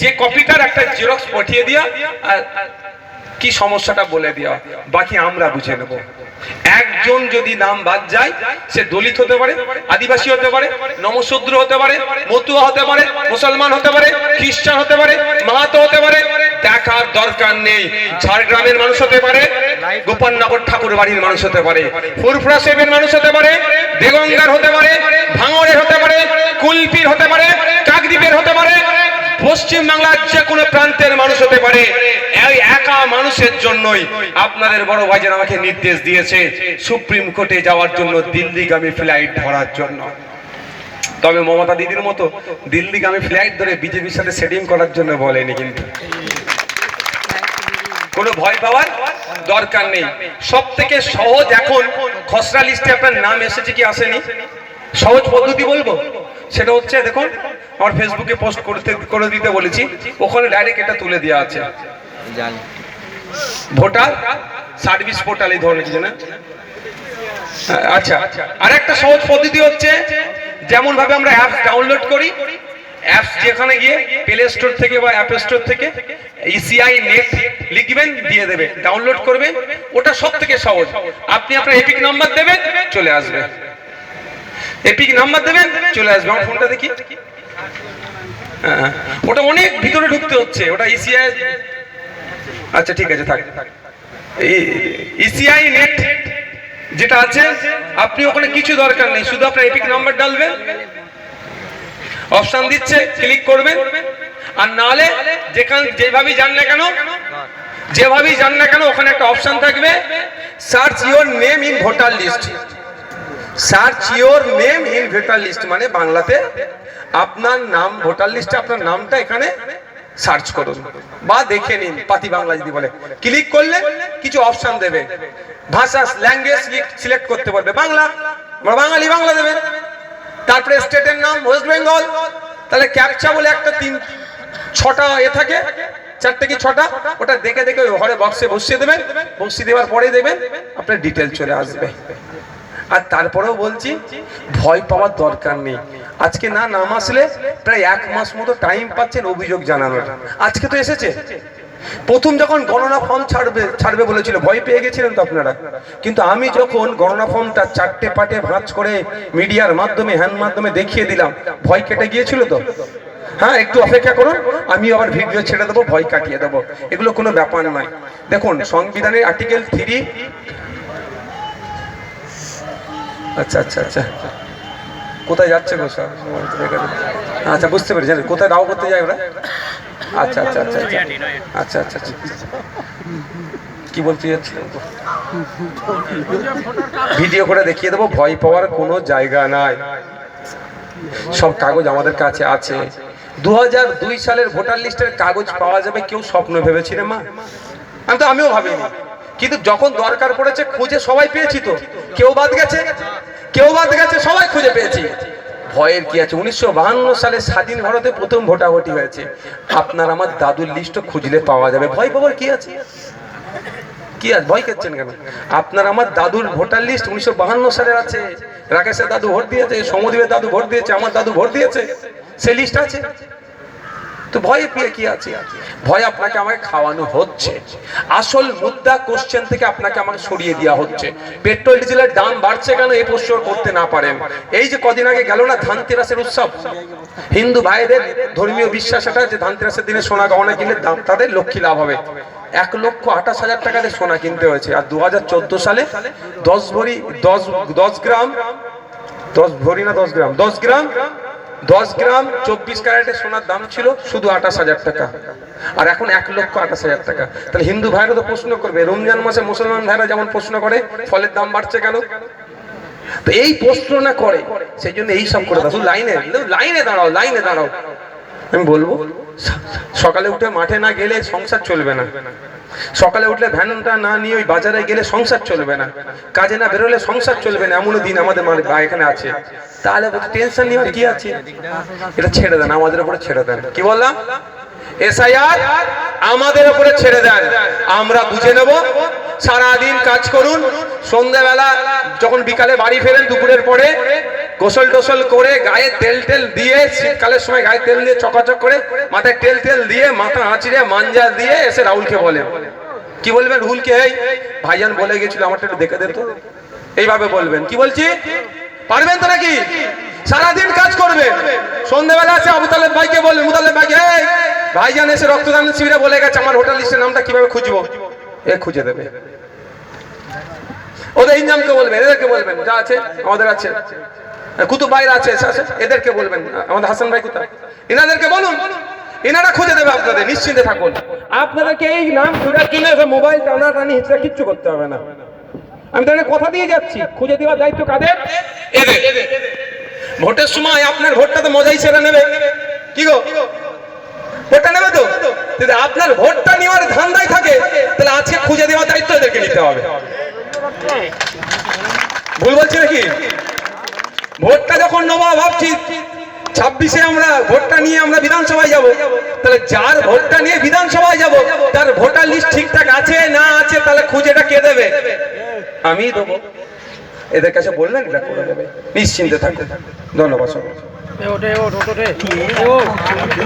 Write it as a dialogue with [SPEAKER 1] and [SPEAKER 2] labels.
[SPEAKER 1] যে কপিটার একটা জেরক্স পাঠিয়ে দিয়া আর কি সমস্যাটা বলে দেওয়া বাকি আমরা বুঝে নেব একজন যদি নাম বাদ যায় সে দলিত হতে পারে আদিবাসী হতে পারে নমশূদ্র হতে পারে মতুয়া হতে পারে মুসলমান হতে পারে খ্রিস্টান হতে পারে মাহাতো হতে পারে দেখার দরকার নেই ঝাড়গ্রামের মানুষ হতে পারে গোপালনগর ঠাকুর বাড়ির মানুষ হতে পারে ফুরফুরা সেবের মানুষ হতে পারে দেগঙ্গার হতে পারে ভাঙড়ের হতে পারে কুলপির হতে পারে কাকদ্বীপের হতে পারে পশ্চিম বাংলার যে কোনো প্রান্তের মানুষ হতে পারে, এই একা মানুষের জন্যই আপনাদের বড় ভাইজান আমাকে নির্দেশ দিয়েছে সুপ্রিম কোর্টে যাওয়ার জন্য দিল্লিগামী ফ্লাইট ধরার জন্য। তবে মমতা দিদির মতো দিল্লিগামী ফ্লাইট ধরে বিজেপির সাথে সেটিং করার জন্য বলেনি কিন্তু। কোনো ভয় পাওয়ার দরকার নেই। সব থেকে সহজ এখন খসড়া লিস্টে আপনার নাম এসেছে কি আসেনি? সহজ পদ্ধতি বলব? সেটা হচ্ছে দেখুন আমার ফেসবুকে পোস্ট করতে করে দিতে বলেছি। ওখানে ডাইরেক্ট এটা তুলে দেওয়া আছে। ভোটার সার্ভিস পোর্টাল এই ধরনের কিছু না? আচ্ছা আর একটা সহজ পদ্ধতি হচ্ছে যেমন ভাবে আমরা অ্যাপস ডাউনলোড করি অ্যাপস যেখানে গিয়ে প্লে স্টোর থেকে বা অ্যাপ স্টোর থেকে ইসিআই নেট লিখবেন দিয়ে দেবে ডাউনলোড করবেন। ওটা সব থেকে সহজ। আপনি আপনার এপিক নাম্বার দেবেন চলে আসবে। এপিক নাম্বার দেবেন? চলে আসবে আমার ফোনটা দেখি। হ্যাঁ, ওটা অনেক ভিতরে ঢুকতে হচ্ছে ওটা ইসিআই আচ্ছা ঠিক আছে থাক। ইসিআই নেট যেটা আছে আপনি ওখানে কিছু দরকার নেই শুধু আপনার এপিক নাম্বার ডালবেন। অপশন দিচ্ছে ক্লিক করবেন। আর নালে যেখান যেভাবেই যান না কেন যেভাবেই যান না কেন ওখানে একটা অপশন থাকবে। Search your name in voter list search your name in voter list মানে বাংলাতে আপনার নাম ভোটার লিস্টে আপনার নামটা এখানে সার্চ করুন। বা দেখে নিন, পাতি বাংলা যদি বলে। ক্লিক করলে কিছু অপশন দেবে। ভাষা ল্যাঙ্গুয়েজ সিলেক্ট করতে পারবে? বাংলা। আমরা বাঙালি, বাংলা দেবে। তারপরে স্টেটের নাম ওয়েস্ট বেঙ্গল তাহলে ক্যাপচা বলে একটা তিন, ছটা এ থাকে। চারটে কি ছটা? ওটা দেখে দেখে ঘরে বক্সে বসিয়ে দেবেন। বসিয়ে দেওয়ার পরে দেবেন আপনার ডিটেল চলে আসবে। আর তারপরেও বলছি, ভয় পাওয়ার দরকার নেই। আজকে না নাম আসলে প্রায় এক মাস মতো টাইম পাচ্ছেন অভিযোগ জানানোর। আজকে তো এসেছে। প্রথম যখন গণনা ফর্ম ছাড়বে ছাড়বে বলেছিল, ভয় পেয়ে গেছিলেন তো আপনারা। কিন্তু আমি যখন গণনা ফর্মটা চারটে পাটে ভাঁজ করে মিডিয়ার মাধ্যমে হ্যান্ড মাধ্যমে দেখিয়ে দিলাম, ভয় কেটে গিয়েছিল তো? হ্যাঁ একটু অপেক্ষা করুন আমি আবার ভিডিও ছেড়ে দেবো, ভয় কাটিয়ে দেবো। এগুলো কোনো ব্যাপার নয়। দেখুন, সংবিধানের আর্টিকেল থ্রি আচ্ছা আচ্ছা আচ্ছা। কোথায় যাচ্ছে গো স্যার আচ্ছা বুঝতে পেরেছি। কোথায় দাও করতে যায় ওরা? আচ্ছা আচ্ছা আচ্ছা আচ্ছা। আচ্ছা আচ্ছা আচ্ছা। কি বলতে যাচ্ছে ভিডিও করে দেখিয়ে দেবো। ভয় পাওয়ার কোনো জায়গা নাই। সব কাগজ আমাদের কাছে আছে। দু হাজার দুই সালের ভোটার লিস্টের কাগজ পাওয়া যাবে কেউ স্বপ্ন ভেবেছিলেন মা? আমি তো, আমিও ভাবিনি। কিন্তু যখন দরকার পড়েছে, খুঁজে সবাই পেয়েছি তো। কেউ বাদ গেছে? কেউ বাদ গেছে সবাই খুঁজে পেয়েছি। ভয়ের কি আছে? উনিশশো সালে স্বাধীন ভারতে প্রথম ভোটাভুটি হয়েছে। আপনার আমার দাদুর লিস্ট খুঁজলে পাওয়া যাবে। ভয় পাবার কি আছে? কি আছে? ভয় করছেন কেন? আপনার আমার দাদুর ভোটার লিস্ট উনিশশো সালের আছে। রাকেশের দাদু ভোট দিয়েছে সমদীপের দাদু ভোট দিয়েছে, আমার দাদু ভোট দিয়েছে। সেই লিস্ট আছে? তো ভয়ে পেয়ে কি আছে? ভয় আপনাকে আমাকে খাওয়ানো হচ্ছে। আসল মুদ্রা কোশ্চেন থেকে আপনাকে আমাকে সরিয়ে দেওয়া হচ্ছে। পেট্রোল, ডিজেলের দাম বাড়ছে কেন এই প্রশ্ন করতে না পারেন? এই যে কদিন আগে গেল না ধানতেরাসের উৎসব? হিন্দু ভাইদের ধর্মীয় বিশ্বাস এটা যে ধানতেরাসের দিনে সোনা গহনা কিনলে দাম- তাদের লক্ষ্মী লাভ হবে। এক লক্ষ আঠাশ হাজার টাকা দিয়ে সোনা কিনতে হয়েছে। আর দু হাজার চোদ্দ সালে দশ ভরি, দশ দশ গ্রাম, দশ ভরি না দশ গ্রাম দশ গ্রাম দশ গ্রাম চব্বিশ ক্যারেটের সোনার দাম ছিল শুধু আঠাশ হাজার টাকা। আর এখন এক লক্ষ আঠাশ হাজার টাকা। তাহলে হিন্দু ভাইরা তো প্রশ্ন করবে, রমজান মাসে মুসলমান ভাইরা যেমন প্রশ্ন করে, ফলের দাম বাড়ছে কেন? তো এই প্রশ্ন না করে, সেই জন্য এই সব করে দাও। লাইনে লাইনে দাঁড়াও লাইনে দাঁড়াও। আমি বলব, সকালে উঠে মাঠে না গেলে সংসার চলবে না। সকালে উঠলে ভ্যানটা না নিয়ে ওই বাজারে গেলে সংসার চলবে না। কাজে না বেরোলে সংসার চলবে না, এমনও দিন আমাদের এখানে আছে। তাহলে টেনশন নেওয়ার কি আছে? এটা ছেড়ে দেন, আমাদের উপরে ছেড়ে দেন। কি বললাম? আমাদের উপরে ছেড়ে দেন। আমরা বুঝে নেব, সারাদিন কাজ করুন, সন্ধ্যাবেলা যখন বিকালে বাড়ি ফেরেন, দুপুরের পরে গোসল টোসল করে গায়ে তেল টেল দিয়ে, শীতকালের সময় গায়ে তেল দিয়ে চকাচক করে মাথায় তেল তেল দিয়ে, মাথা আঁচড়ে মাঞ্জা দিয়ে এসে রাহুলকে বলে। কি বলবেন রুহুলকে? এই ভাইজান বলে গেছিল, আমারটা একটু দেখে দেন এইভাবে বলবেন। কি বলছি? পারবেন তো নাকি? সারাদিন কাজ করবেন সন্ধ্যেবেলা আছে আবু তালেব ভাইকে বলবেন মুতালেব ভাইকে, এই, ভাইজান এসে রক্তদান শিবিরে বলে গেছে, আমার হোটেল লিস্টের নামটা কীভাবে খুঁজবো? এ খুঁজে দেবে। ওদের ইনজামকে বলবেন এদেরকে বলবেন যা আছে আমাদের আছে। কুতুব ভাইরা আছে এদেরকে বলবেন আমাদের হাসান ভাই কোথায়? এনাদেরকে বলুন এনারা খুঁজে দেবে আপনাদের নিশ্চিন্তে থাকুন। আপনাদেরকে এই নাম খোঁজার জন্য মোবাইল টানা টানি হিসেবে কিচ্ছু করতে হবে না। আমি তাহলে কথা দিয়ে যাচ্ছি খুঁজে দেওয়ার দায়িত্ব কাদের? এদের। ভোটের সময় আপনার ভোটটা তো মজাই সেরে নেবে। কি গো? ভোটটা নেবে তো? যদি আপনার ভোটটা নেওয়ার ধান্দায় থাকে তাহলে আজকে খুঁজে দেওয়ার দায়িত্ব এদেরকে নিতে হবে। ভুল বলছি নাকি? ভোটটা যখন নেব ভাবছি, ছাব্বিশে আমরা ভোটটা নিয়ে আমরা বিধানসভায় যাব, তাহলে যার ভোটটা নিয়ে বিধানসভায় যাব, তার ভোটার লিস্ট ঠিকঠাক আছে না আছে, তাহলে খুঁজেটা কে দেবে? আমি দেবো। এদের কাছে বললেন এটা করে দেবে। নিশ্চিন্তে থাকতে ধন্যবাদ